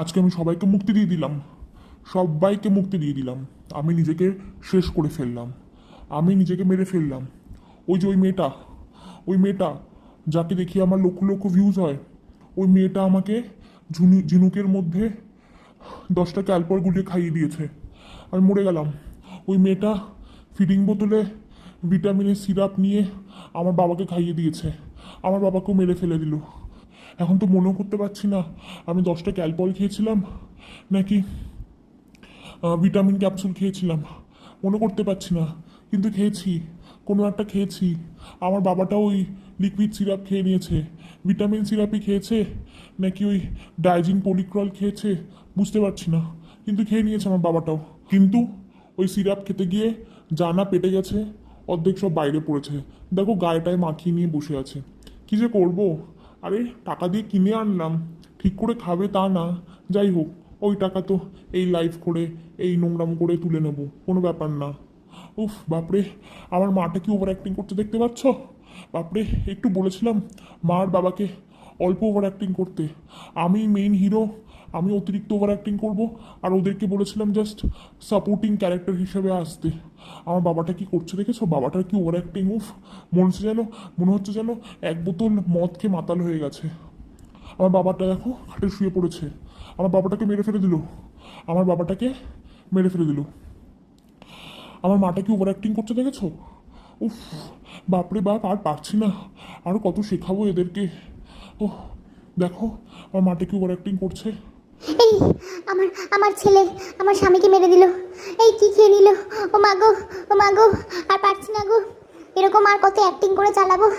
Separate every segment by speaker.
Speaker 1: আজকে আমি সবাইকে মুক্তি দিয়ে দিলাম। সবাইকে মুক্তি দিয়ে দিলাম। আমি নিজেকে শেষ করে ফেললাম। আমি নিজেকে মেরে ফেললাম। ওই যে ওই মেয়েটা ওই মেয়েটা যাকে দেখি আমার লক্ষ লক্ষ ভিউজ হয়, ওই মেয়েটা আমাকে ঝুনু, ঝিনুকের মধ্যে দশটা ক্যালপর গুলিয়ে খাইয়ে দিয়েছে। আমি মরে গেলাম। ওই মেয়েটা ফিডিং বোতলে ভিটামিনের সিরাপ নিয়ে আমার বাবাকে খাইয়ে দিয়েছে। আমার বাবাকেও মেরে ফেলে দিল। এখন তো মনেও করতে পারছি না। আমি দশটা ক্যালপল খেয়েছিলাম, নাকি ভিটামিন ক্যাপসুল খেয়েছিলাম। মনে করতে পারছি না, কিন্তু খেয়েছি, কোনো একটা খেয়েছি। আমার বাবাটা ওই লিকুইড সিরাপ খেয়ে নিয়েছে। ভিটামিন সিরাপই খেয়েছে, নাকি ওই ডাইজিন পলিক্রল খেয়েছে, বুঝতে পারছি না, কিন্তু খেয়ে নিয়েছে আমার বাবাটাও। কিন্তু ওই সিরাপ খেতে গিয়ে জানা পেটে গেছে, অর্ধেক সব বাইরে পড়েছে। দেখো, গায়েটায় মাখিয়ে নিয়ে বসে আছে। কি যে করব? আরে, টাকা দিয়ে কিনে আনলাম। ঠিক করে খাবে তা না। যাই হোক, ওই টাকা তো এই লাইফ করে, এই নোংরাম করে তুলে নেব, কোনো ব্যাপার না। উফ, বাপরে, আমার মাটা কি ওভার অ্যাক্টিং করতে দেখতে পাচ্ছ? বাপরে, একটু বলেছিলাম মার বাবাকে অল্প ওভার অ্যাক্টিং করতে। আমি মেইন হিরো আমি অতিরিক্ত ওভার অ্যাক্টিং করব। আর ওদেরকে বলেছিলাম জাস্ট সাপোর্টিং ক্যারেক্টার হিসেবে আসতে। আমার বাবাটা কি করছে দেখেছ? বাবাটার কি ওভার অ্যাক্টিং উফ, মনে হচ্ছে যেন, মনে হচ্ছে যেন এক বোতল মদ খেয়ে মাতাল হয়ে গেছে। আমার বাবাটা দেখো খাটে শুয়ে পড়েছে। আমার বাবাটাকে মেরে ফেলে দিল। আমার বাবাটাকে মেরে ফেলে দিল। আমার মাটা কি ওভার অ্যাক্টিং করছে দেখেছ? উফ, বাপরে বাপ, আর পারছি না। আরও কত শেখাবো এদেরকে। ও দেখো, আমার মাটা কি ওভার অ্যাক্টিং করছে?
Speaker 2: এই, আমার আমার ছেলে, আমার স্বামীকে মেরে দিল। এই, কি খেয়ে নিল? ও মাগো ও মাগো আর পারছি না গো। এরকম আর কত অ্যাক্টিং করে চালাবো?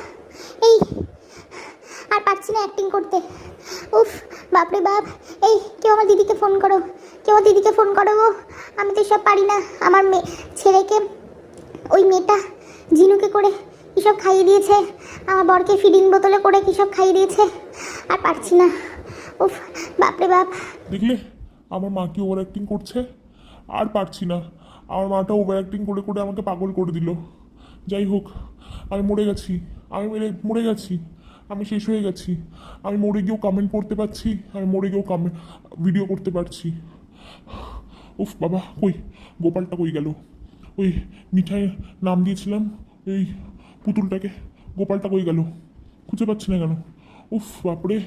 Speaker 2: এই, আর পারছি না অ্যাক্টিং করতে। উফ, বাপরে বাপ। এই, কেউ আমার দিদিকে ফোন করো। কেউ আমার দিদিকে ফোন করো গো। আমি তো সব পারি না। আমার মেয়ে, ছেলেকে, ওই মেয়েটা ঝিনুকে করে কিসব খাইয়ে দিয়েছে। আমার বরকে ফিডিং বোতলে করে কিসব খাইয়ে দিয়েছে। আর পারছি না। উফ, বাপরে বাপ।
Speaker 1: দেখলে, আমার মা কি ওভার অ্যাক্টিং করছে? আর পারছি না। আমার মাটা ওভার অ্যাক্টিং করে করে আমাকে পাগল করে দিল। যাই হোক, আমি মরে গেছি। আমি মেরে, মরে গেছি। আমি শেষ হয়ে গেছি। আমি মরে গিয়েও কমেন্ট করতে পারছি। আমি মরে গিয়েও কমেন্ট ভিডিও করতে পারছি। উফ, বাবা, কই? গোপালটা কই গেল? ওই মিঠাই নাম দিয়েছিলাম, এই পুতুলটাকে। গোপালটা কই গেল? খুঁজে পাচ্ছি না কেন? উফ, বাপরে।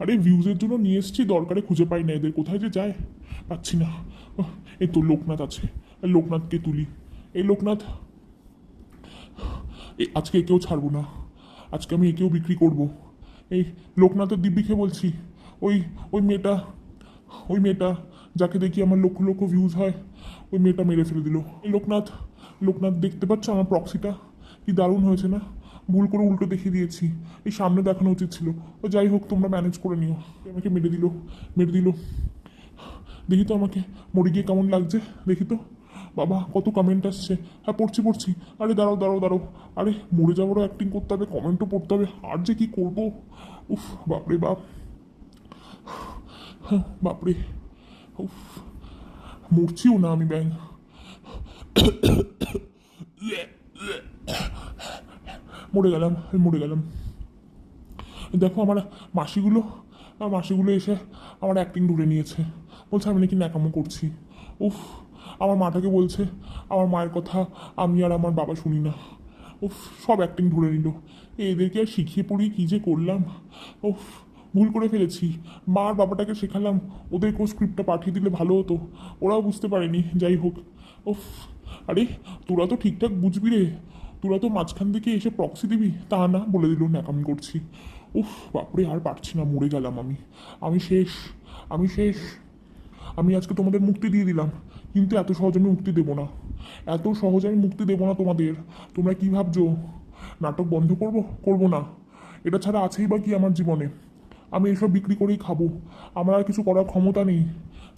Speaker 1: আরে ভিউজের জন্য নিয়ে এসেছি, দরকারে খুঁজে পাই না এদের। কোথায় যে যায়? পাচ্ছি না। এই তো লোকনাথ আছে। লোকনাথকে তুলি। এই লোকনাথ আজকে একেও ছাড়বো না। আজকে আমি একেও বিক্রি করব। এই লোকনাথের দিব্যিকে বলছি, ওই ওই মেয়েটা ওই মেয়েটা যাকে দেখি আমার লক্ষ লক্ষ ভিউজ হয়, ওই মেয়েটা মেরে ফেলে দিল। লোকনাথ লোকনাথ দেখতে পাচ্ছ আমার প্রক্সিটা কি দারুণ হয়েছে না? ভুল করে উল্টো দেখিয়ে দিয়েছি। এই সামনে দেখানো উচিত ছিল। ও যাই হোক তোমরা ম্যানেজ করে নিও। আমাকে মেরে দিল মেরে দিল। দেখি তো আমাকে মরে গিয়ে কেমন লাগছে। দেখি তো। বাবা কত কমেন্ট আসছে। হ্যাঁ পড়ছি পড়ছি। আরে দাঁড়াও দাঁড়াও দাঁড়াও। আরে মরে যাওয়ারও অ্যাক্টিং করতে হবে কমেন্টও পড়তে হবে। আর যে কী করব? উফ বাপরে বাপ। হ্যাঁ, বাপরে। উফ মরছিও না আমি ব্যাং মরে গেলাম মরে গেলাম। দেখো আমার মাসিগুলো আমার মাসিগুলো এসে আমার অ্যাক্টিং ধরে নিয়েছে। বলছে, আমি নাকি ন্যাকামো করছি। উফ, আমার মাটাকে বলছে, আমার মায়ের কথা আমি আর আমার বাবা শুনি না। উফ, সব অ্যাক্টিং ধরে নিল। এদেরকে আর শিখিয়ে পড়িয়ে কী যে করলাম। উফ, ভুল করে ফেলেছি। মা আর বাবাটাকে শেখালাম ওদেরকেও স্ক্রিপ্টটা পাঠিয়ে দিলে ভালো হতো। ওরাও বুঝতে পারেনি, যাই হোক। উফ, আরে, তোরা তো ঠিকঠাক বুঝবি রে। তোরা তো মাঝখান থেকে এসে প্রক্সি দিবি? তা না, বলে দিল ন্যাকামি করছি। উফ, বাপরে, আর পারছি না, মরে গেলাম আমি। আমি শেষ আমি শেষ। আমি আজকে তোমাদের মুক্তি দিয়ে দিলাম, কিন্তু এত সহজে আমি মুক্তি দেবো না। এত সহজে আমি মুক্তি দেবো না তোমাদের। তোমরা কি ভাবছ? নাটক বন্ধ করব? করব না। এটা ছাড়া আছেই বা কি আমার জীবনে? আমি এসব বিক্রি করেই খাব। আমার আর কিছু করার ক্ষমতা নেই।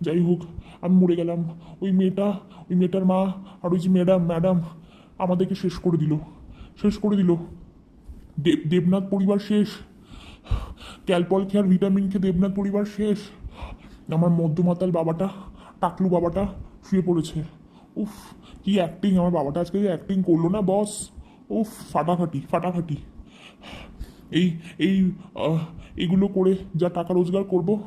Speaker 1: যাই হোক, আমি মরে গেলাম। ওই মেয়েটা, ওই মেয়েটার মা, আর ওই যে ম্যাডাম ম্যাডাম আমাদেরকে শেষ করে দিল। শেষ করে দিল। দেব, দেবনাথ পরিবার শেষ। ক্যালপল খেয়ার ভিটামিন খেয়ে দেবনাথ পরিবার শেষ। আমার মধ্যমাতাল বাবাটা, টাকলু বাবাটা শুয়ে পড়েছে। উফ, কি অ্যাক্টিং আমার বাবাটা আজকে অ্যাক্টিং করল না বস উফ, ফাটাফাটি ফাটাফাটি। এই এই এগুলো করে যা টাকা রোজগার করব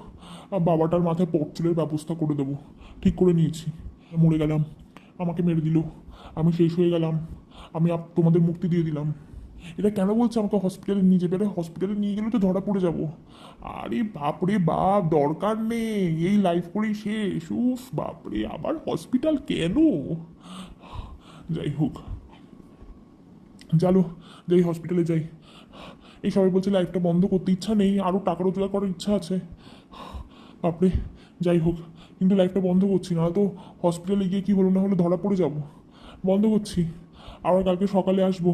Speaker 1: বাবাটার মাথায় পটচুলের ব্যবস্থা করে দেবো। ঠিক করে নিয়েছি। মরে গেলাম। আমাকে মেরে দিল। আমি শেষ হয়ে গেলাম। আমি তোমাদের মুক্তি দিয়ে দিলাম। এটা কেন বলছে আমাকে হসপিটালে নিয়ে যাবে আরে হসপিটালে নিয়ে গেলে তো ধরা পড়ে যাব। আরে বাপরে বাপ, দরকার নেই। এই লাইফ করেই শেষ। উফ বাপরে, আবার হসপিটাল কেন? যাই হোক। চলো, যাই হসপিটালে যাই। এই সবাই বলছে লাইফটা বন্ধ করতে ইচ্ছা নেই। আরও টাকা রোজগার করার ইচ্ছা আছে। বাপরে, যাই হোক। কিন্তু লাইফটা বন্ধ করছি না তো হসপিটালে গিয়ে কি হলো? না হলে ধরা পড়ে যাব। বন্ধ করছি। আবার কালকে সকালে আসব।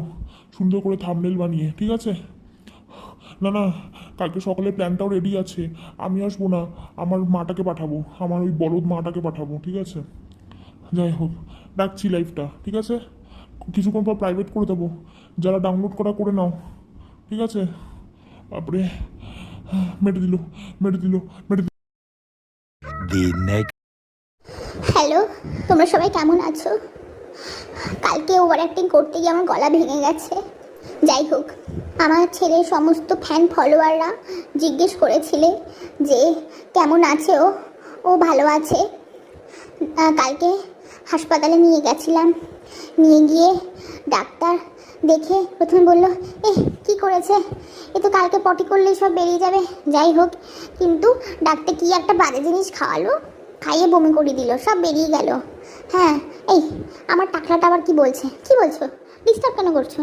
Speaker 1: সুন্দর করে থামনেল বানিয়ে ঠিক আছে? না না কালকে সকালে প্ল্যানটাও রেডি আছে। আমি আসব না আমার মাটাকে পাঠাবো আমার ওই বলদ মাটাকে পাঠাবো ঠিক আছে? যাই হোক রাখছি লাইফটা ঠিক আছে? কিছুক্ষণ পর প্রাইভেট করে দেবো। যারা ডাউনলোড করা করে নাও ঠিক আছে? বাপরে মেটে দিল মেটে দিল
Speaker 3: মেটে
Speaker 2: হ্যালো তোমরা সবাই কেমন আছো? কালকে ওভার অ্যাক্টিং করতে গিয়ে আমার গলা ভেঙে গেছে। যাই হোক, আমার ছেলের সমস্ত ফ্যান ফলোয়াররা জিজ্ঞেস করেছিলে যে, কেমন আছে ও? ও ভালো আছে? কালকে হাসপাতালে নিয়ে গেছিলাম। নিয়ে গিয়ে ডাক্তার দেখে প্রথমে বলল এ কি করেছে? এ তো কালকে পটি করলেই সব বেরিয়ে যাবে। যাই হোক, কিন্তু ডাক্তার কি একটা বাজে জিনিস খাওয়ালো? খাইয়ে বমি করে দিল, সব বেরিয়ে গেল। হ্যাঁ এই, আমার টাকলাটা আবার কি বলছে? কি বলছো? ডিস্টার্ব কেন করছ?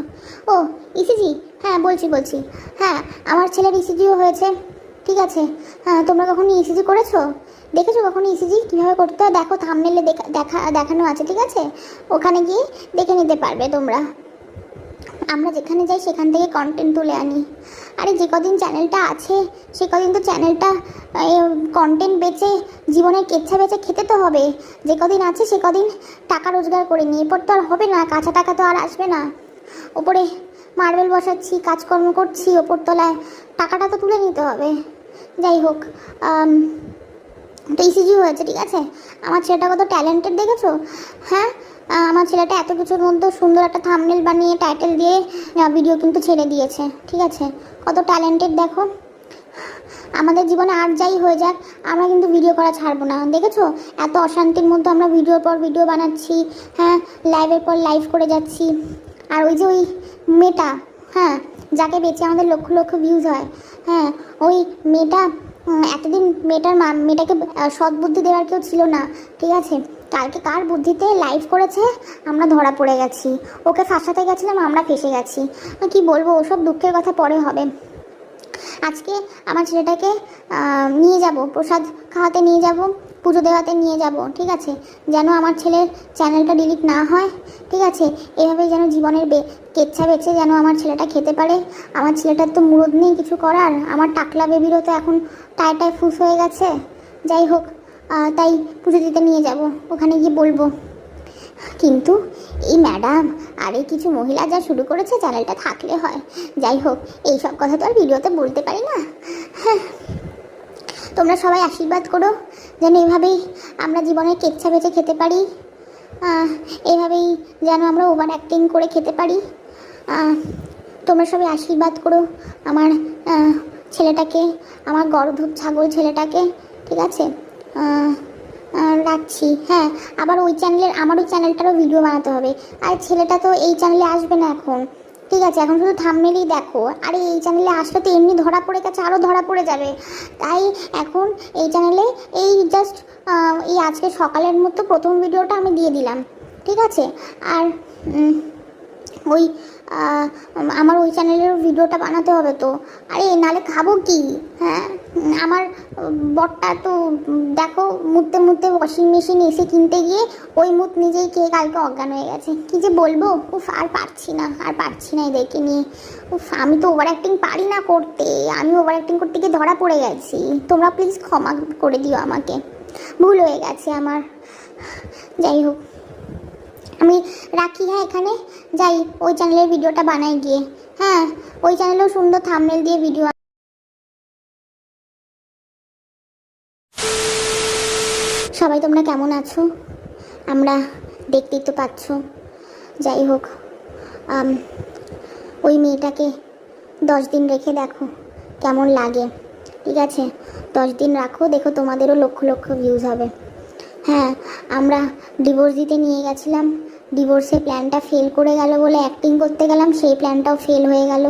Speaker 2: ও ইসিজি হ্যাঁ বলছি বলছি। হ্যাঁ আমার ছেলের ইসিজিও হয়েছে। ঠিক আছে। হ্যাঁ তোমরা কখনো ইসিজি করেছ? দেখেছ কখনো ইসিজি কীভাবে করতে হয়? দেখো থামনেলে দেখা দেখা, দেখানো আছে, ঠিক আছে? ওখানে গিয়ে দেখে নিতে পারবে তোমরা। আমরা যেখানে যাই সেখান থেকে কন্টেন্ট তুলে আনি। আরে যে কদিন চ্যানেলটা আছে, সে কদিন তো চ্যানেলটা কন্টেন্ট বেচে, জীবনের কেচ্ছা বেচে খেতে তো হবে। যে কদিন আছে সে কদিন টাকা রোজগার করে নিয়ে, এরপর তো আর হবে না, কাঁচা টাকা তো আর আসবে না। ওপরে মার্বেল বসাচ্ছি, কাজকর্ম করছি ওপর তলায় টাকাটা তো তুলে নিতে হবে। যাই হোক তো ইসিজি হয়েছে, ঠিক আছে? আমার ছেলেটা কত ট্যালেন্টেড দেখেছ? হ্যাঁ? আমার ছেলেটা এত কিছুর মধ্যে সুন্দর একটা থামনেল বানিয়ে টাইটেল দিয়ে ভিডিও কিন্তু ছেড়ে দিয়েছে ঠিক আছে? কত ট্যালেন্টেড দেখো। আমাদের জীবনে আর যাই হয়ে যাক আমরা কিন্তু ভিডিও করা ছাড়বো না। দেখেছ? এত অশান্তির মধ্যে আমরা ভিডিওর পর ভিডিও বানাচ্ছি হ্যাঁ? লাইভের পর লাইভ করে যাচ্ছি। আর ওই যে ওই মেয়েটা হ্যাঁ? যাকে বেঁচে আমাদের লক্ষ লক্ষ ভিউজ হয় হ্যাঁ? ওই মেয়েটা এতদিন মেয়েটার মা মেয়েটাকে আহ, সৎ বুদ্ধি দেওয়ার কেউ ছিল না ঠিক আছে? কালকে কার বুদ্ধিতে লাইভ করেছে? আমরা ধরা পড়ে গেছি। ওকে ফাঁসাতে গেছিলাম, আমরা ফেসে গেছি। কি বলব, ওসব দুঃখের কথা পরে হবে। আজকে আমার ছেলেটাকে নিয়ে যাব, প্রসাদ খাওয়াতে নিয়ে যাব, পুজো দেওয়াতে নিয়ে যাব, ঠিক আছে? যেন আমার ছেলের চ্যানেলটা ডিলিট না হয়, ঠিক আছে? এভাবে যেন জীবনের বে কেচ্ছা বেছে যেন আমার ছেলেটা খেতে পারে। আমার ছেলেটার তো মুরদ নেই কিছু করার। আমার টাকলা বেবিরও তো এখন টায় টায় ফুস হয়ে গেছে। যাই হোক তাই পুজো দিতে নিয়ে যাব, ওখানে গিয়ে বলব। কিন্তু এই ম্যাডাম আর এই কিছু মহিলা যা শুরু করেছে চ্যানেলটা থাকলে হয়। যাই হোক, এই সব কথা তো আর ভিডিওতে বলতে পারি না। হ্যাঁ তোমরা সবাই আশীর্বাদ করো, যেন এভাবেই আমরা জীবনের কেচ্ছা বেঁচে খেতে পারি। এভাবেই যেন আমরা ওভার অ্যাক্টিং করে খেতে পারি। তোমরা সবাই আশীর্বাদ করো আমার ছেলেটাকে, আমার গর্ধব ছাগল ছেলেটাকে, ঠিক আছে? রাখছি। হ্যাঁ আবার ওই চ্যানেলের আমার ওই চ্যানেলটারও ভিডিও বানাতে হবে। আর ছেলেটা তো এই চ্যানেলে আসবে না এখন। ঠিক আছে, এখন শুধু থামনেলেই দেখো। আরে এই চ্যানেলে আসলে তো এমনি ধরা পড়ে গেছে আরও ধরা পড়ে যাবে। তাই এখন এই চ্যানেলে এই জাস্ট এই আজকে সকালের মতো প্রথম ভিডিওটা আমি দিয়ে দিলাম। ঠিক আছে? আর ওই আমার ওই চ্যানেলের ভিডিওটা বানাতে হবে তো। আরে নালে খাব কি? হ্যাঁ? আমার বরটা তো, দেখো মুততে মুততে ওয়াশিং মেশিন এসে কিনতে গিয়ে ওই মুত নিজেই খেয়ে কালকে অজ্ঞান হয়ে গেছে। কি যে বলব? উফ, আর পারছি না, আর পারছি না এদেরকে নিয়ে। উফ, আমি তো ওভার অ্যাক্টিং পারি না করতে। আমি ওভার অ্যাক্টিং করতে গিয়ে ধরা পড়ে গেছি। তোমরা প্লিজ ক্ষমা করে দিও আমাকে। ভুল হয়ে গেছে আমার। যাই হোক। আমি রাখি হ্যাঁ এখানে। যাই, ওই চ্যানেলের ভিডিওটা বানাই গিয়ে। হ্যাঁ ওই চ্যানেলেও সুন্দর থামনেল দিয়ে ভিডিও সবাই তোমরা কেমন আছো? আমরা দেখতেই তো পাচ্ছ। যাই হোক ওই মেয়েটাকে দশ দিন রেখে দেখো, কেমন লাগে। ঠিক আছে? দশ দিন রাখো, দেখো তোমাদেরও লক্ষ লক্ষ ভিউজ হবে। হ্যাঁ আমরা ডিভোর্স দিতে নিয়ে গেছিলাম। ডিভোর্সের প্ল্যানটা ফেল করে গেল বলে অ্যাক্টিং করতে গেলাম, সেই প্ল্যানটাও ফেল হয়ে গেল।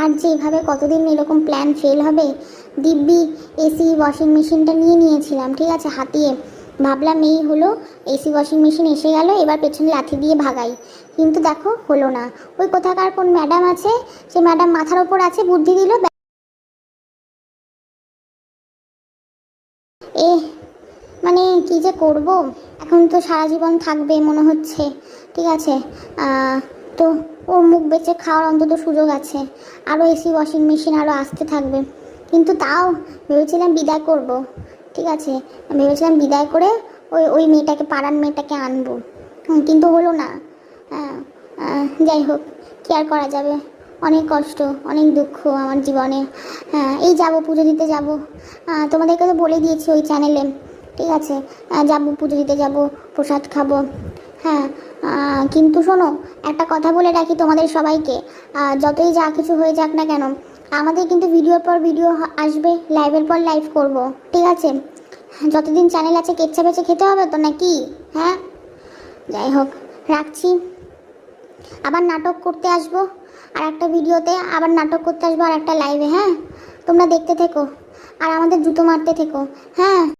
Speaker 2: আর যেভাবে কতদিন এরকম প্ল্যান ফেল হবে, দিব্যি এসি ওয়াশিং মেশিনটা নিয়ে নিয়েছিলাম, ঠিক আছে, হাতিয়ে। ভাবলাম এই হলো এসি ওয়াশিং মেশিন এসে গেল, এবার পেছনে লাথি দিয়ে ভাগাই। কিন্তু দেখো, হলো না। ওই কোথাকার কোন ম্যাডাম আছে, সে ম্যাডাম মাথার ওপর আছে, বুদ্ধি দিল মানে কি যে করব? এখন তো সারা জীবন থাকবে মনে হচ্ছে। ঠিক আছে? তো ওর মুখ বেঁচে খাওয়ার অন্তত সুযোগ আছে। আরও এসি ওয়াশিং মেশিন আরও আসতে থাকবে। কিন্তু তাও ভেবেছিলাম বিদায় করব। ঠিক আছে? ভেবেছিলাম বিদায় করে ওই ওই মেয়েটাকে, পাড়ার মেয়েটাকে আনব। কিন্তু হলো না। হ্যাঁ যাই হোক, কি আর করা যাবে? অনেক কষ্ট, অনেক দুঃখ আমার জীবনে। হ্যাঁ এই যাব, পুজো দিতে যাব। তোমাদেরকে তো বলে দিয়েছি ওই চ্যানেলে ঠিক আছে যাব, পুজো দিতে যাব, প্রসাদ খাব। হ্যাঁ কিন্তু শোনো, একটা কথা বলে রাখি তোমাদের সবাইকে যতই যা কিছু হয়ে যাক না কেন, আমাদের কিন্তু ভিডিওর পর ভিডিও আসবে, লাইভের পর লাইভ করব, ঠিক আছে? যতদিন চ্যানেল আছে, কেচ্ছা বেচে খেতে হবে তো নাকি? হ্যাঁ? যাই হোক, রাখছি। আবার নাটক করতে আসব, আর একটা ভিডিওতে আবার নাটক করতে আসব, আর একটা লাইভে হ্যাঁ? তোমরা দেখতে থেকো, আর আমাদের জুতো মারতে থেকো হ্যাঁ?